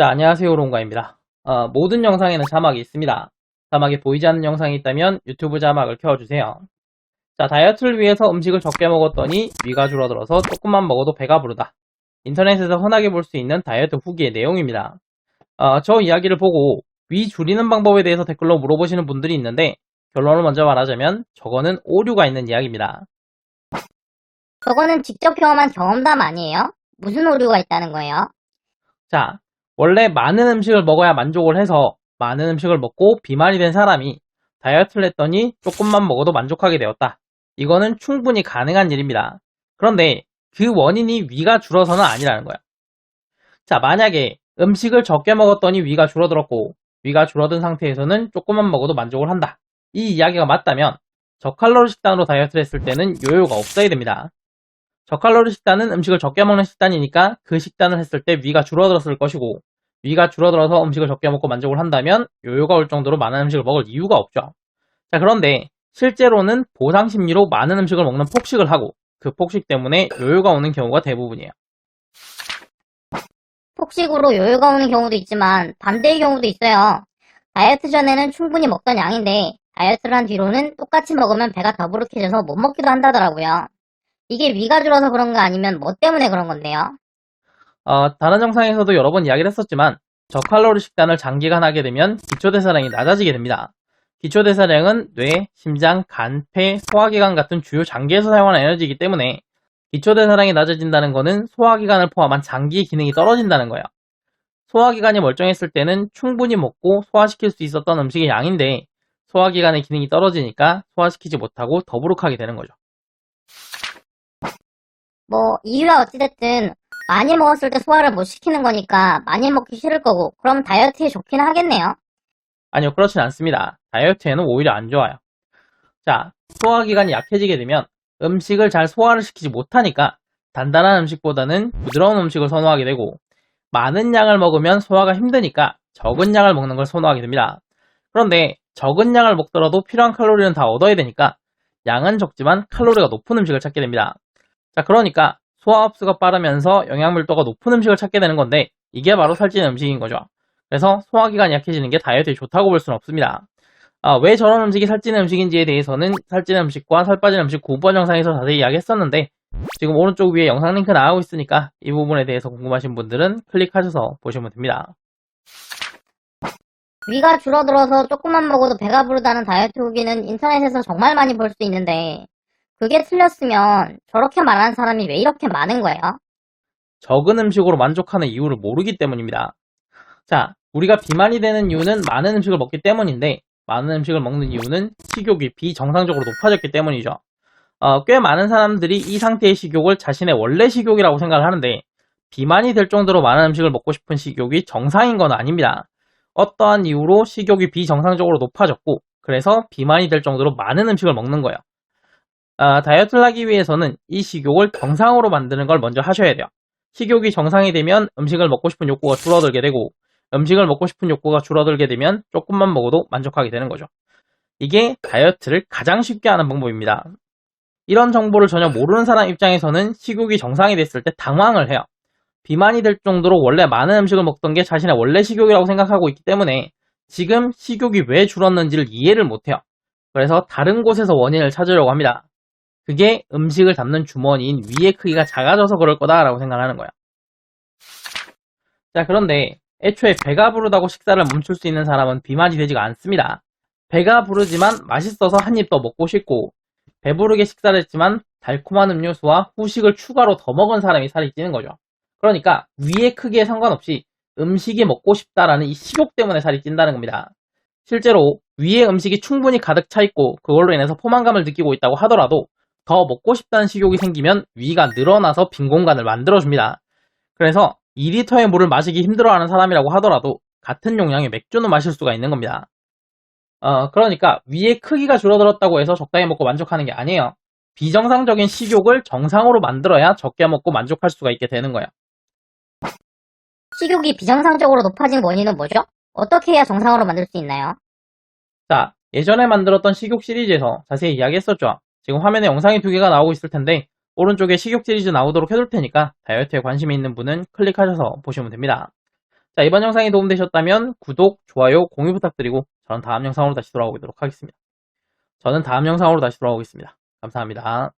자, 안녕하세요. 롱가입니다. 어, 모든 영상에는 자막이 있습니다. 자막이 보이지 않는 영상이 있다면 유튜브 자막을 켜주세요. 자, 다이어트를 위해서 음식을 적게 먹었더니 위가 줄어들어서 조금만 먹어도 배가 부르다. 인터넷에서 흔하게 볼 수 있는 다이어트 후기의 내용입니다. 어, 저 이야기를 보고 위 줄이는 방법에 대해서 댓글로 물어보시는 분들이 있는데 결론을 먼저 말하자면 저거는 오류가 있는 이야기입니다. 저거는 직접 경험한 경험담 아니에요? 무슨 오류가 있다는 거예요? 자, 원래 많은 음식을 먹어야 만족을 해서 많은 음식을 먹고 비만이 된 사람이 다이어트를 했더니 조금만 먹어도 만족하게 되었다. 이거는 충분히 가능한 일입니다. 그런데 그 원인이 위가 줄어서는 아니라는 거야. 자, 만약에 음식을 적게 먹었더니 위가 줄어들었고 위가 줄어든 상태에서는 조금만 먹어도 만족을 한다. 이 이야기가 맞다면 저칼로리 식단으로 다이어트를 했을 때는 요요가 없어야 됩니다. 저칼로리 식단은 음식을 적게 먹는 식단이니까 그 식단을 했을 때 위가 줄어들었을 것이고 위가 줄어들어서 음식을 적게 먹고 만족을 한다면 요요가 올 정도로 많은 음식을 먹을 이유가 없죠. 자, 그런데 실제로는 보상 심리로 많은 음식을 먹는 폭식을 하고 그 폭식 때문에 요요가 오는 경우가 대부분이에요. 폭식으로 요요가 오는 경우도 있지만 반대의 경우도 있어요. 다이어트 전에는 충분히 먹던 양인데 다이어트를 한 뒤로는 똑같이 먹으면 배가 더부룩해져서 못 먹기도 한다더라고요. 이게 위가 줄어서 그런가 아니면 뭐 때문에 그런 건데요? 어, 다른 영상에서도 여러 번 이야기를 했었지만 저칼로리 식단을 장기간 하게 되면 기초대사량이 낮아지게 됩니다. 기초대사량은 뇌, 심장, 간, 폐, 소화기관 같은 주요 장기에서 사용하는 에너지이기 때문에 기초대사량이 낮아진다는 것은 소화기관을 포함한 장기 기능이 떨어진다는 거예요. 소화기관이 멀쩡했을 때는 충분히 먹고 소화시킬 수 있었던 음식의 양인데 소화기관의 기능이 떨어지니까 소화시키지 못하고 더부룩하게 되는 거죠. 뭐 이유야 어찌됐든 많이 먹었을 때 소화를 못 시키는 거니까 많이 먹기 싫을 거고 그럼 다이어트에 좋긴 하겠네요. 아니요, 그렇진 않습니다. 다이어트에는 오히려 안 좋아요. 자, 소화기관이 약해지게 되면 음식을 잘 소화를 시키지 못하니까 단단한 음식보다는 부드러운 음식을 선호하게 되고 많은 양을 먹으면 소화가 힘드니까 적은 양을 먹는 걸 선호하게 됩니다. 그런데 적은 양을 먹더라도 필요한 칼로리는 다 얻어야 되니까 양은 적지만 칼로리가 높은 음식을 찾게 됩니다. 자, 그러니까 소화 흡수가 빠르면서 영양밀도가 높은 음식을 찾게 되는 건데 이게 바로 살찌는 음식인 거죠. 그래서 소화기관이 약해지는 게 다이어트에 좋다고 볼 수는 없습니다. 아, 왜 저런 음식이 살찌는 음식인지에 대해서는 살찌는 음식과 살 빠지는 음식 9번 영상에서 자세히 이야기했었는데 지금 오른쪽 위에 영상 링크 나오고 있으니까 이 부분에 대해서 궁금하신 분들은 클릭하셔서 보시면 됩니다. 위가 줄어들어서 조금만 먹어도 배가 부르다는 다이어트 후기는 인터넷에서 정말 많이 볼 수 있는데 그게 틀렸으면 저렇게 말하는 사람이 왜 이렇게 많은 거예요? 적은 음식으로 만족하는 이유를 모르기 때문입니다. 자, 우리가 비만이 되는 이유는 많은 음식을 먹기 때문인데 많은 음식을 먹는 이유는 식욕이 비정상적으로 높아졌기 때문이죠. 어, 꽤 많은 사람들이 이 상태의 식욕을 자신의 원래 식욕이라고 생각을 하는데 비만이 될 정도로 많은 음식을 먹고 싶은 식욕이 정상인 건 아닙니다. 어떠한 이유로 식욕이 비정상적으로 높아졌고 그래서 비만이 될 정도로 많은 음식을 먹는 거예요. 아, 다이어트를 하기 위해서는 이 식욕을 정상으로 만드는 걸 먼저 하셔야 돼요. 식욕이 정상이 되면 음식을 먹고 싶은 욕구가 줄어들게 되고 음식을 먹고 싶은 욕구가 줄어들게 되면 조금만 먹어도 만족하게 되는 거죠. 이게 다이어트를 가장 쉽게 하는 방법입니다. 이런 정보를 전혀 모르는 사람 입장에서는 식욕이 정상이 됐을 때 당황을 해요. 비만이 될 정도로 원래 많은 음식을 먹던 게 자신의 원래 식욕이라고 생각하고 있기 때문에 지금 식욕이 왜 줄었는지를 이해를 못해요. 그래서 다른 곳에서 원인을 찾으려고 합니다. 그게 음식을 담는 주머니인 위의 크기가 작아져서 그럴 거다라고 생각하는 거야. 자, 그런데 애초에 배가 부르다고 식사를 멈출 수 있는 사람은 비만이 되지가 않습니다. 배가 부르지만 맛있어서 한 입 더 먹고 싶고 배부르게 식사를 했지만 달콤한 음료수와 후식을 추가로 더 먹은 사람이 살이 찌는 거죠. 그러니까 위의 크기에 상관없이 음식이 먹고 싶다라는 이 식욕 때문에 살이 찐다는 겁니다. 실제로 위에 음식이 충분히 가득 차 있고 그걸로 인해서 포만감을 느끼고 있다고 하더라도 더 먹고 싶다는 식욕이 생기면 위가 늘어나서 빈 공간을 만들어줍니다. 그래서 2리터의 물을 마시기 힘들어하는 사람이라고 하더라도 같은 용량의 맥주는 마실 수가 있는 겁니다. 어, 그러니까 위의 크기가 줄어들었다고 해서 적당히 먹고 만족하는 게 아니에요. 비정상적인 식욕을 정상으로 만들어야 적게 먹고 만족할 수가 있게 되는 거예요. 식욕이 비정상적으로 높아진 원인은 뭐죠? 어떻게 해야 정상으로 만들 수 있나요? 자, 예전에 만들었던 식욕 시리즈에서 자세히 이야기했었죠. 지금 화면에 영상이 두 개가 나오고 있을 텐데 오른쪽에 식욕 시리즈 나오도록 해둘 테니까 다이어트에 관심이 있는 분은 클릭하셔서 보시면 됩니다. 자, 이번 영상이 도움되셨다면 구독, 좋아요, 공유 부탁드리고 저는 다음 영상으로 다시 돌아오도록 하겠습니다. 저는 다음 영상으로 다시 돌아오겠습니다. 감사합니다.